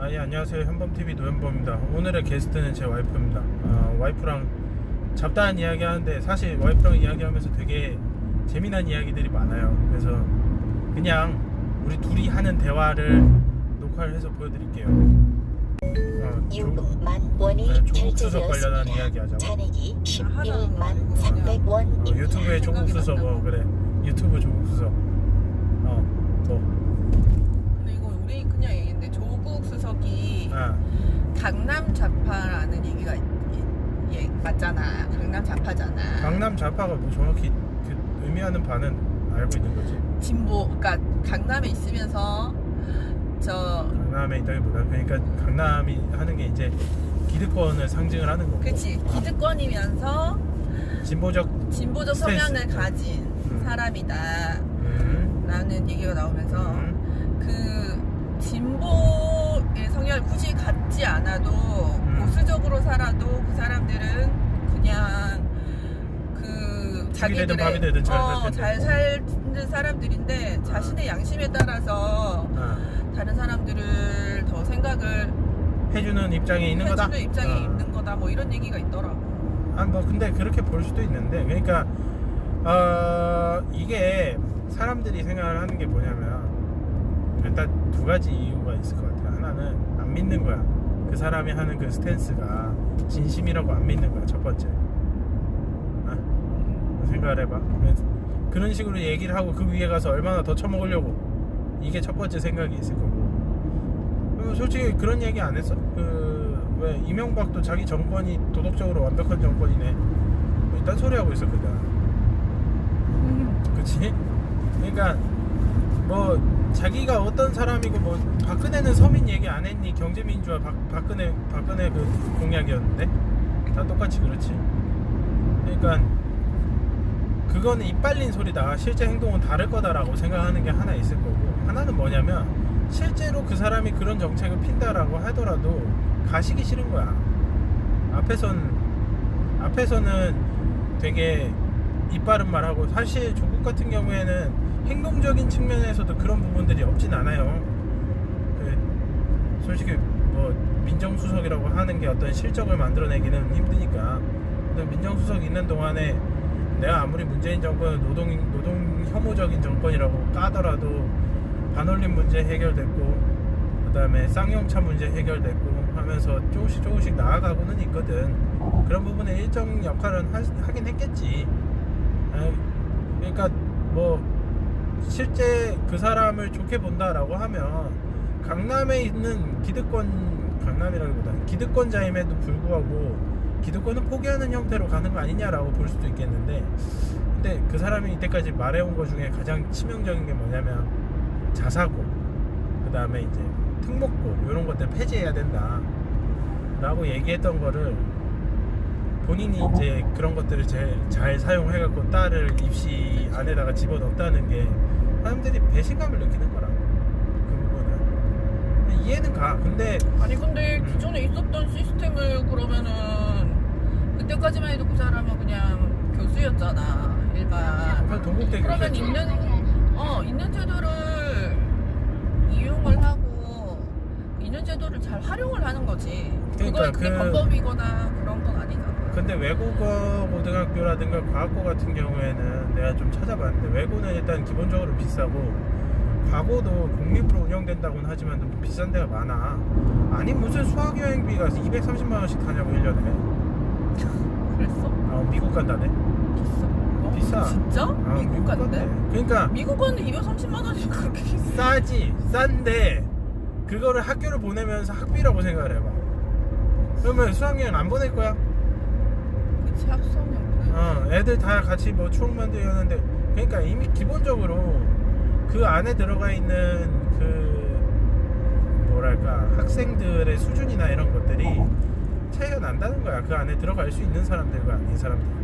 아, 예, 안녕하세요. 현범TV 노현범입니다. 오늘의 게스트는 제 와이프입니다. 아, 와이프랑 잡다한 이야기 하는데 사실 와이프랑 이야기하면서 되게 재미난 이야기들이 많아요. 그래서 그냥 우리 둘이 하는 대화를 녹화를 해서 보여드릴게요. 어, 조- 6만 원이 네, 조국 수석 관련한 결제되었습니다. 하자고. 잔액이 하나 16만 그냥. 300원입니다. 어, 유튜브에 조국 수석 어 그래 유튜브 조국 수석 어 뭐 근데 이거 우리 그냥 얘기인데 아, 강남 좌파라는 얘기가 있- 있- 예, 맞잖아. 강남 좌파잖아. 강남 좌파가 뭐 정확히 그 의미하는 바는 알고 있는 거지. 진보, 그러니까 강남에 있으면서 저 강남에 있다기보다 그러니까 강남이 하는 게 이제 기득권을 상징을 하는 거고 그치 기득권이면서 진보적 진보적 스탠스. 성향을 가진 음. 사람이다라는 음, 얘기가 나오면서 음, 그 진보 의 성향을 굳이 갖지 않아도 음. 보수적으로 살아도 그 사람들은 그냥 그 되든 자기들의 잘 어, 살 텐데. 잘 사는 사람들인데 자신의 양심에 따라서 아, 다른 사람들을 더 생각을 해주는 입장에 있는 거다. 해주는 입장에 아. 있는 거다 뭐 이런 얘기가 있더라고. 아, 뭐 근데 그렇게 볼 수도 있는데 그러니까 어, 이게 사람들이 생각을 하는 게 뭐냐면 일단 두 가지 이유가 있을 것 같아요. 하나는 안 믿는 거야. 그 사람이 하는 그 스탠스가 진심이라고 안 믿는 거야. 첫 번째. 아, 생각을 해봐. 그런 식으로 얘기를 하고 그 위에 가서 얼마나 더 처먹으려고 이게 첫 번째 생각이 있을 거고. 그리고 솔직히 그런 얘기 안 했어? 그 왜 이명박도 자기 정권이 도덕적으로 완벽한 정권이네. 뭐 이딴 소리 하고 있었거든. 그치? 그러니까 뭐 자기가 어떤 사람이고 뭐 박근혜는 서민 얘기 안 했니? 경제민주화 박, 박근혜 박근혜 그 공약이었는데 다 똑같이 그렇지. 그러니까 그거는 입 빨린 소리다. 실제 행동은 다를 거다라고 생각하는 게 하나 있을 거고 하나는 뭐냐면 실제로 그 사람이 그런 정책을 핀다라고 하더라도 가시기 싫은 거야. 앞에선 앞에서는 되게 이빠른 말하고 사실 조국 같은 경우에는 행동적인 측면에서도 그런 부분들이 없진 않아요. 그 솔직히 뭐 민정수석이라고 하는 게 어떤 실적을 만들어내기는 힘드니까. 근데 민정수석이 있는 동안에 내가 아무리 문재인 정권을 노동 노동 혐오적인 정권이라고 까더라도 반올림 문제 해결됐고 그다음에 쌍용차 문제 해결됐고 하면서 조금씩 조금씩 나아가고는 있거든. 그런 부분에 일정 역할은 하, 하긴 했겠지. 아, 그러니까 뭐 실제 그 사람을 좋게 본다라고 하면 강남에 있는 기득권 강남이라기보다는 기득권자임에도 불구하고 기득권은 포기하는 형태로 가는 거 아니냐라고 볼 수도 있겠는데 근데 그 사람이 이때까지 말해온 것 중에 가장 치명적인 게 뭐냐면 자사고 그 다음에 이제 특목고 이런 것들 폐지해야 된다 라고 얘기했던 거를 본인이 이제 그런 것들을 제일 잘 사용해갖고 딸을 입시 안에다가 집어넣었다는 게 사람들이 배신감을 느끼는 거라고 그 부분은 이해는 가 근데 아니 근데 음. 기존에 있었던 시스템을 그러면은 그때까지만 해도 그 사람은 그냥 교수였잖아 일반. 그냥 동국대 그러면 교수였죠. 있는 어 있는 제도를 이용을 하고 있는 제도를 잘 활용을 하는 거지. 그러니까 그걸 그게 그- 범법이거나. 근데 외국어 고등학교라든가 과학고 같은 경우에는 내가 좀 찾아봤는데 외고는 일단 기본적으로 비싸고 과고도 공립으로 운영된다고는 하지만 너무 비싼 데가 많아 아니 무슨 수학 여행비가 230만 원씩 타냐고 1년에 그랬어? 아 미국 간다네 비싸? 어? 비싸. 진짜? 아, 미국 간대? 그러니까 미국 가는데 230만 원이 그렇게? 싸지 싼데 그거를 학교를 보내면서 학비라고 생각을 해봐 그러면 수학여행 안 보낼 거야? 없네. 어, 애들 다 같이 뭐 추억 만들려는데 그러니까 이미 기본적으로 그 안에 들어가 있는 그 뭐랄까 학생들의 수준이나 이런 것들이 차이가 난다는 거야. 그 안에 들어갈 수 있는 사람들과 아닌 사람들과.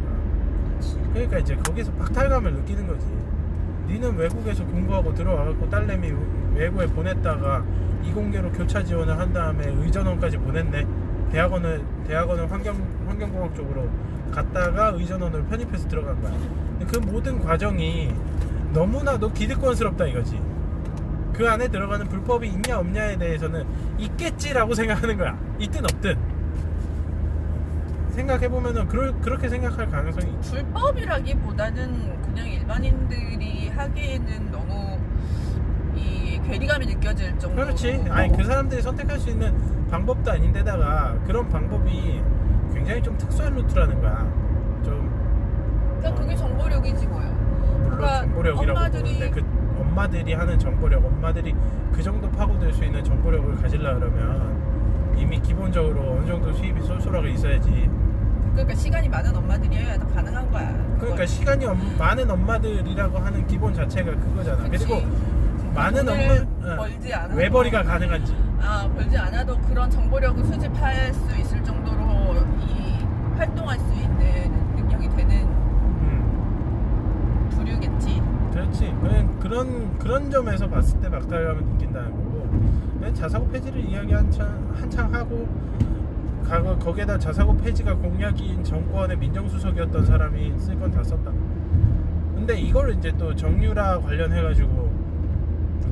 그러니까 이제 거기서 박탈감을 느끼는 거지. 니는 외국에서 공부하고 들어와갖고 딸내미 외국에 보냈다가 이공계로 교차 지원을 한 다음에 의전원까지 보냈네 대학원을 대학원을 환경 환경공학 쪽으로 갔다가 의전원으로 편입해서 들어간 거야 그 모든 과정이 너무나도 기득권스럽다 이거지 그 안에 들어가는 불법이 있냐 없냐에 대해서는 있겠지라고 생각하는 거야. 있든 없든. 생각해 보면은 그럴 그렇게 생각할 가능성이 있지. 불법이라기보다는 그냥 일반인들이 하기에는 너무 이 괴리감이 느껴질 정도로 그렇지. 아니 그 사람들이 선택할 수 있는 방법도 아닌데다가 그런 방법이 굉장히 좀 특수한 루트라는 거야. 좀 그러니까 그게 정보력이지 뭐요 물론 그러니까 정보력이라고 엄마들이- 보는데 그 엄마들이 하는 정보력, 엄마들이 그 정도 파고들 수 있는 정보력을 가지려 그러면 이미 기본적으로 어느 정도 수입이 쏠쏠하게 있어야지. 그러니까 시간이 많은 엄마들이어야 다 가능한 거야 그러니까 그걸. 시간이 엄- 많은 엄마들이라고 하는 기본 자체가 그거잖아. 그치. 그리고 많은 엄마 어, 외벌이가 가능한지. 아 벌지 않아도 그런 정보력을 수집할 수 있을 정도로 이 활동할 수 있는 능력이 되는 음. 부류겠지 그렇지. 그런 그런 그런 점에서 봤을 때 박탈감을 느낀다는 거고 그냥 자사고 폐지를 이야기 한창 한창 하고 가고 거기에다 자사고 폐지가 공약인 정권의 민정수석이었던 사람이 쓸 건 다 썼다. 근데 이걸 이제 또 정유라 관련해 가지고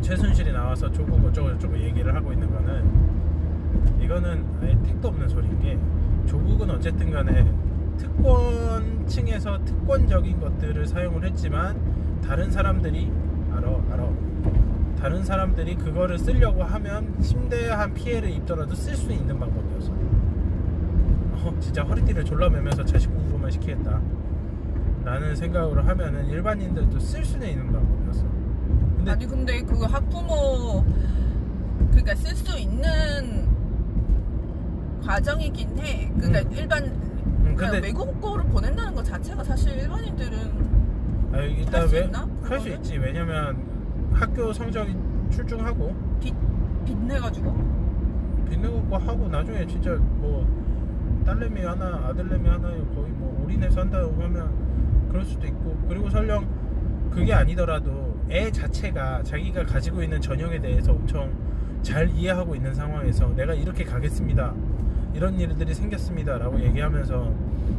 최순실이 나와서 조국 어쩌고 저쩌고 얘기를 하고 있는 거는 이거는 아예 택도 없는 소리인 게 조국은 어쨌든 간에 특권층에서 특권적인 것들을 사용을 했지만 다른 사람들이 알아 알아. 다른 사람들이 그거를 쓰려고 하면 심대한 피해를 입더라도 쓸 수 있는 방법이었어 어, 진짜 허리띠를 졸라 매면서 자식 공부만 시키겠다. 라는 생각으로 하면은 일반인들도 쓸 수는 있는 방법이었어 근데 아니 근데 그 학부모 그러니까 쓸 수 있는 과정이긴 해. 그러니까 음. 일반 음, 근데 외국어를 보낸다는 것 자체가 사실 일반인들은 아, 일단 할수 왜 있나? 할수 그거는? 있지 왜냐면 학교 성적이 출중하고 빚 빚내가지고 빚내고 하고 나중에 진짜 뭐 딸내미 하나 아들내미 하나 거의 뭐 올인해서 한다고 하면 그럴 수도 있고 그리고 설령 그게 아니더라도 애 자체가 자기가 가지고 있는 전형에 대해서 엄청 잘 이해하고 있는 상황에서 내가 이렇게 가겠습니다 이런 일들이 생겼습니다 라고 얘기하면서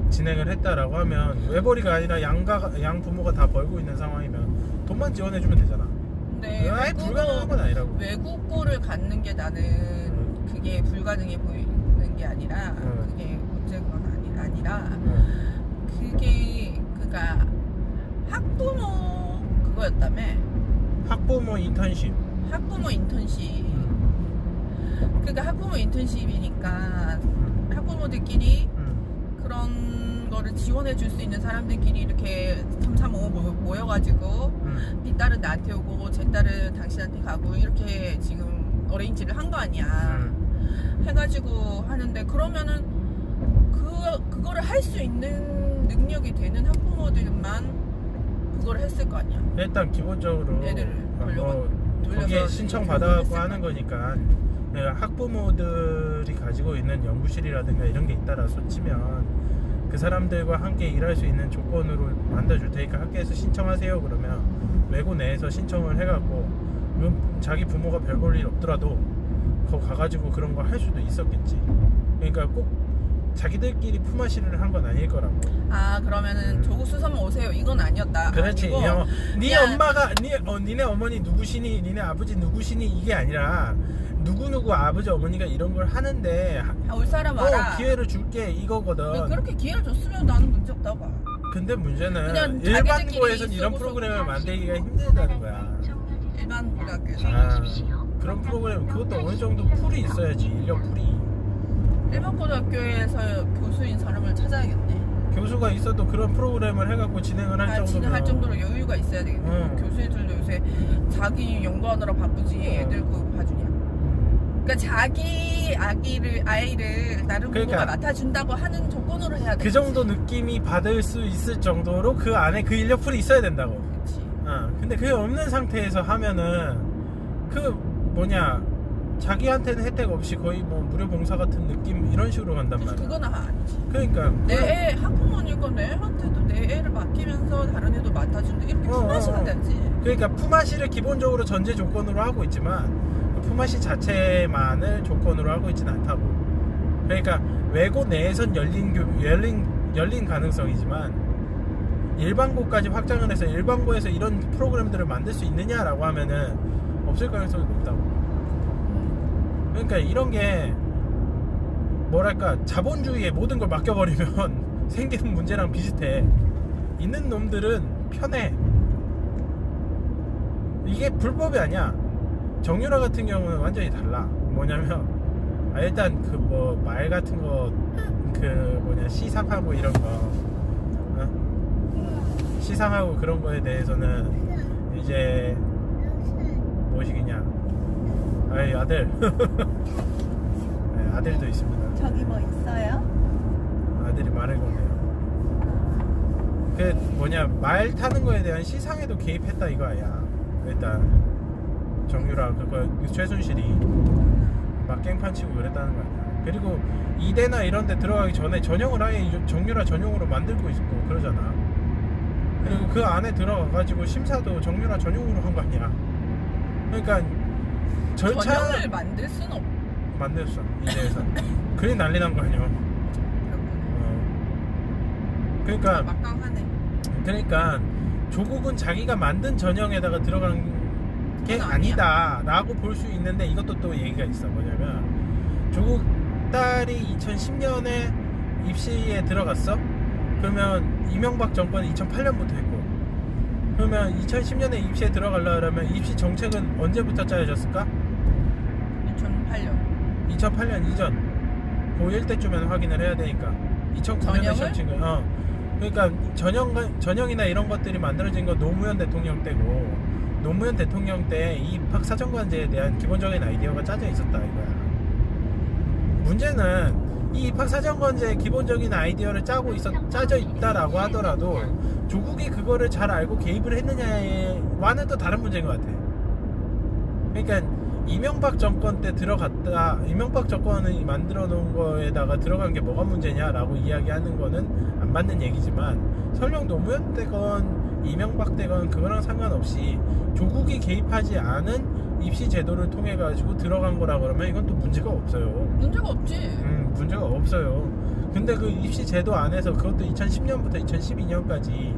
진행을 했다라고 하면 외벌이가 아니라 양가 양 부모가 다 벌고 있는 상황이면 돈만 지원해 주면 되잖아 근데 아예 불가능한 건 아니라고 외국어를 갖는 게 나는 그게 불가능해 보이는 게 아니라 음. 그게 문제가 아니, 아니라 응. 그게 그니까 학부모 그거였다며 학부모 인턴십 학부모 인턴십 그러니까 학부모 인턴십이니까 학부모들끼리 응. 그런 거를 지원해 줄 수 있는 사람들끼리 이렇게 삼삼오오 모- 모여가지고 응. 네 딸은 나한테 오고 제 딸은 당신한테 가고 이렇게 지금 어레인지를 한 거 아니야 응. 해가지고 하는데 그러면은 그 그거를 할 수 있는 능력이 되는 학부모들만 그걸 했을 거 아니야? 일단 기본적으로 애들을 어, 돌려가- 뭐 돌려서 거기에 신청 받아갖고 하는 거 거니까. 내가 학부모들이 가지고 있는 연구실이라든가 이런 게 있다라서 치면 그 사람들과 함께 일할 수 있는 조건으로 만들어줄 테니까 학교에서 신청하세요. 그러면 외고 내에서 신청을 해갖고 자기 부모가 별 볼 일 없더라도 거 가가지고 그런 거 할 수도 있었겠지. 그러니까 꼭 자기들끼리 품앗이를 한 건 아닐 거라고 아 그러면은 음. 조국 수석 오세요 이건 아니었다 그렇지. 아니고 어, 네 그냥- 엄마가 네 어, 니네 어머니 누구시니, 니네 아버지 누구시니 이게 아니라 누구 누구 아버지 어머니가 이런 걸 하는데 하- 아, 올 사람 어, 와라 기회를 줄게 이거거든. 그렇게 기회를 줬으면 나는 문제 없다고 봐 근데 문제는 그냥 자기들끼리 이런 프로그램을 만들기가 힘들다는 거야. 일반 고등학교에서 아, 그런 프로그램 그것도 어느 정도 풀이 있어야지 인력 풀이. 일반 고등학교에서 교수인 사람을 찾아야겠네. 교수가 있어도 그런 프로그램을 해갖고 진행을 할 아, 정도면 진행할 정도로 여유가 있어야 되겠네. 응. 교수들도 요새 자기 연구하느라 바쁘지. 애들 그거 봐주냐. 그러니까 자기 아기를 아이를 부모가 그러니까. 맡아준다고 하는 조건으로 해야 돼 그 정도 느낌이 받을 수 있을 정도로 그 안에 그 인력 풀이 있어야 된다고. 그치. 어, 근데 그게 없는 상태에서 하면은 그 뭐냐 자기한테는 혜택 없이 거의 뭐 무료 봉사 같은 느낌 이런 식으로 간단 말이야. 그건 아니지 그러니까 내 애 학부모니까 내 애한테도 내 애를 맡기면서 다른 애도 맡아준다 이렇게 어, 품앗이가 어, 어. 되지 그러니까 품앗이를 기본적으로 전제 조건으로 하고 있지만 그 품앗이 자체만을 조건으로 하고 있지는 않다고. 그러니까 외고 내에선 열린 교 열린 열린 가능성이지만 일반고까지 확장을 해서 일반고에서 이런 프로그램들을 만들 수 있느냐라고 하면은 없을 가능성이 높다고. 음. 그러니까 이런 게 뭐랄까 자본주의에 모든 걸 맡겨버리면 생기는 문제랑 비슷해. 있는 놈들은 편해. 이게 불법이 아니야. 정유라 같은 경우는 완전히 달라. 뭐냐면 아, 일단 그 뭐 말 같은 거 그 뭐냐 시상하고 이런 거 어? 시상하고 그런 거에 대해서는 이제 뭐시기냐 아이 아들. 네, 아들도 있습니다. 저기 뭐 있어요? 아들이 말을 거네요. 그 뭐냐 말 타는 거에 대한 시상에도 개입했다 이거 아니야. 일단 정유라 그거 최순실이 막 깽판 치고 그랬다는 거 아니야. 그리고 이대나 이런 데 들어가기 전에 전형을 아예 정유라 전용으로 만들고 있고 그러잖아. 그리고 그 안에 들어가가지고 심사도 정유라 전용으로 한 거 아니야. 그러니까 절차 전형을 만들 순 없. 만들었어 이대에서 그게 난리 난 거 아니야 어. 그러니까 막강하네. 그러니까 조국은 자기가 만든 전형에다가 들어간 게 그건 아니야. 아니다라고 볼 수 있는데 이것도 또 얘기가 있어 뭐냐면 조국 딸이 2010년에 입시에 들어갔어 그러면 이명박 정권이 2008년부터 했고 그러면 2010년에 입시에 들어가려 그러면 입시 정책은 언제부터 짜여졌을까? 2008년. 2008년 이전 고1 때쯤에는 확인을 해야 되니까 2009년에 전형을? 시험 친 거야. 어. 그러니까 전형 전형이나 이런 것들이 만들어진 건 노무현 대통령 때고 노무현 대통령 때 이 입학 사정관제에 대한 기본적인 아이디어가 짜져 있었다 이거야. 문제는 이 입학 사정관제의 기본적인 아이디어를 짜고 있었 짜져 있다라고 하더라도 조국이 그거를 잘 알고 개입을 했느냐와는 또 다른 문제인 것 같아. 그러니까 이명박 정권 때 들어갔다 이명박 정권이 만들어 놓은 거에다가 들어간 게 뭐가 문제냐라고 이야기하는 거는 안 맞는 얘기지만 설령 노무현 때건 이명박 때건 그거랑 상관없이 조국이 개입하지 않은 입시 제도를 통해 가지고 들어간 거라 그러면 이건 또 문제가 없어요. 문제가 없지. 음, 문제가 없어요. 근데 그 입시 제도 안에서 그것도 2010년부터 2012년까지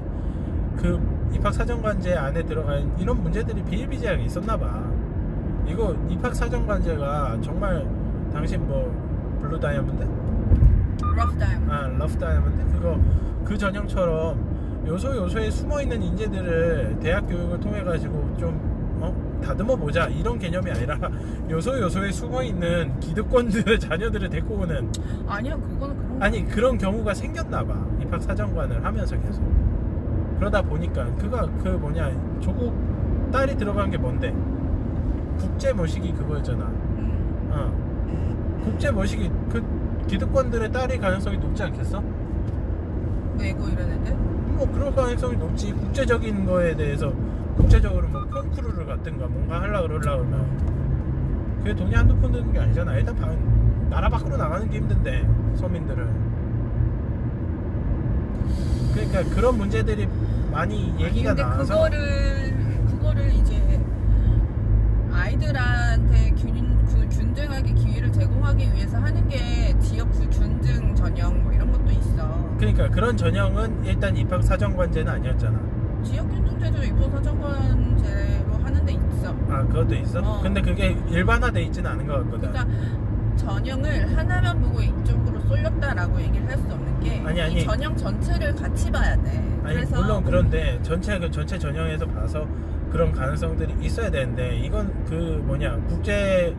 그 입학 사정관제 안에 들어간 이런 문제들이 비일비재하게 있었나 봐. 이거 입학 사정관제가 정말 당신 뭐 블루 다이아몬드? 러프 다이몬드. 아, 러프 다이아몬드? 그거 그 전형처럼 요소 요소에 숨어 있는 인재들을 대학 교육을 통해 가지고 좀 어? 다듬어 보자 이런 개념이 아니라 요소 요소에 숨어 있는 기득권들의 자녀들을 데리고 오는 아니야, 그거는 그런. 아니 그런 경우가 생겼나 봐 입학 사정관을 하면서 계속 그러다 보니까 그가 그 뭐냐 조국 딸이 들어간 게 뭔데 국제 모시기 그거였잖아 음. 어 국제 모시기 그 기득권들의 딸이 가능성이 높지 않겠어? 외고 이런 애들. 뭐 그럴 가능성이 높지 국제적인 거에 대해서 국제적으로 뭐 콩쿠르를 갔든가 뭔가 하려고 그러려고 그러면 그게 돈이 한두 푼 드는 게 아니잖아 일단 방- 나라 밖으로 나가는 게 힘든데 서민들은 그러니까 그런 문제들이 많이 얘기가 나와서 그거를 아이들한테 균, 그 균등하게 기회를 제공하기 위해서 하는 게 지역 구- 균등 전형 뭐 이런 것도 있어. 그러니까 그런 전형은 일단 입학 사정관제는 아니었잖아 지역 균등제도 입법 사정관제로 하는 데 있어. 아 그것도 있어? 어. 근데 그게 일반화돼 있지는 않은 것 같거든 그러니까 전형을 하나만 보고 이쪽으로 쏠렸다라고 얘기를 할 수 없는 게 아니, 아니. 이 전형 전체를 같이 봐야 돼. 아니 그래서 물론 그런데 전체 그 전체 전형에서 봐서 그런 가능성들이 있어야 되는데 이건 그 뭐냐 국제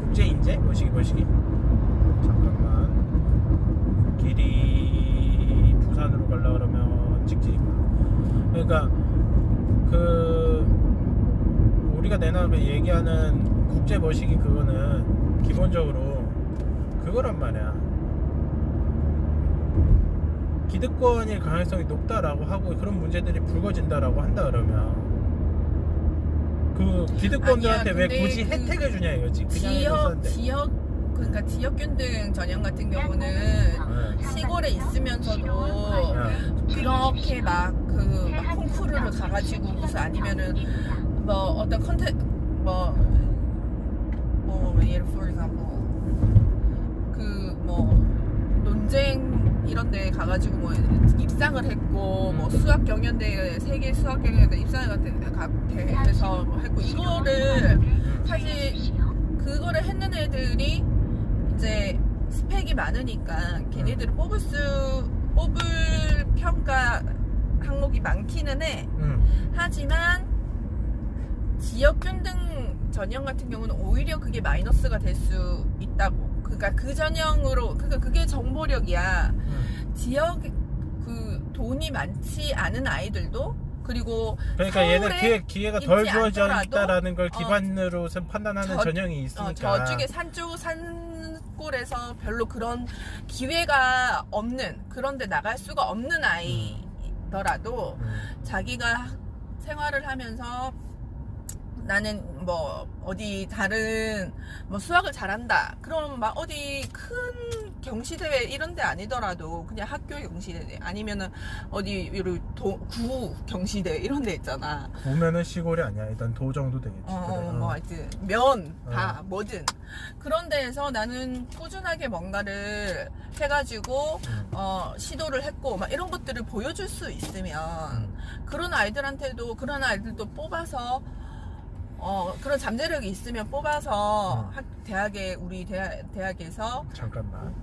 국제 인재? 뭐시기 뭐시기? 잠깐만. 길이 부산으로 가려 그러면 직진이구나 그러니까 그 우리가 내나 그 얘기하는 국제 머시기 그거는 기본적으로 그거란 말이야. 기득권일 가능성이 높다라고 하고 그런 문제들이 불거진다라고 한다 그러면 그 기득권들한테 아니야, 왜 근데 굳이 그 혜택을 주냐 이거지 그냥 지역 지역 그러니까 지역 균등 전형 같은 경우는 네. 시골에 있으면서도 네. 그렇게 막 그막 콩쿠르를 가가지고 무슨 아니면은 뭐 어떤 컨텐 뭐뭐 예를 for example 그 뭐 논쟁 이런 경연대회 가가지고 뭐 입상을 했고 뭐 수학 경연대회 세계 수학 경연대 입상을 대해서 뭐 했고 이거를 사실 그거를 했는 애들이 이제 스펙이 많으니까 걔네들을 뽑을 수 뽑을 평가 항목이 많기는 해. 응. 하지만 지역 균등 전형 같은 경우는 오히려 그게 마이너스가 될 수 있다고. 그러니까 그 전형으로 그러니까 그게 정보력이야. 응. 지역 그 돈이 많지 않은 아이들도 그리고 그러니까 얘는 기회, 기회가 덜 주어져 있다라는 걸 어, 기반으로 선 판단하는 저- 전형이 있으니까. 어, 저쪽에 산쪽 산골에서 별로 그런 기회가 없는 그런데 나갈 수가 없는 아이더라도 음. 자기가 생활을 하면서 나는 뭐 어디 다른 뭐 수학을 잘한다. 그럼 막 어디 큰 경시대회 이런 데 아니더라도 그냥 학교 경시대회 아니면은 어디 이런 도, 구 경시대회 이런 데 있잖아. 보면은 시골이 아니야. 일단 도 정도 되겠지. 어, 그래. 어, 어. 뭐 하여튼 면, 어. 다 뭐든 그런 데에서 나는 꾸준하게 뭔가를 해가지고 음. 어, 시도를 했고 막 이런 것들을 보여줄 수 있으면 음. 그런 아이들한테도 그런 아이들도 뽑아서 어, 그런 잠재력이 있으면 뽑아서 음. 학, 대학에 우리 대학, 대학에서 잠깐만.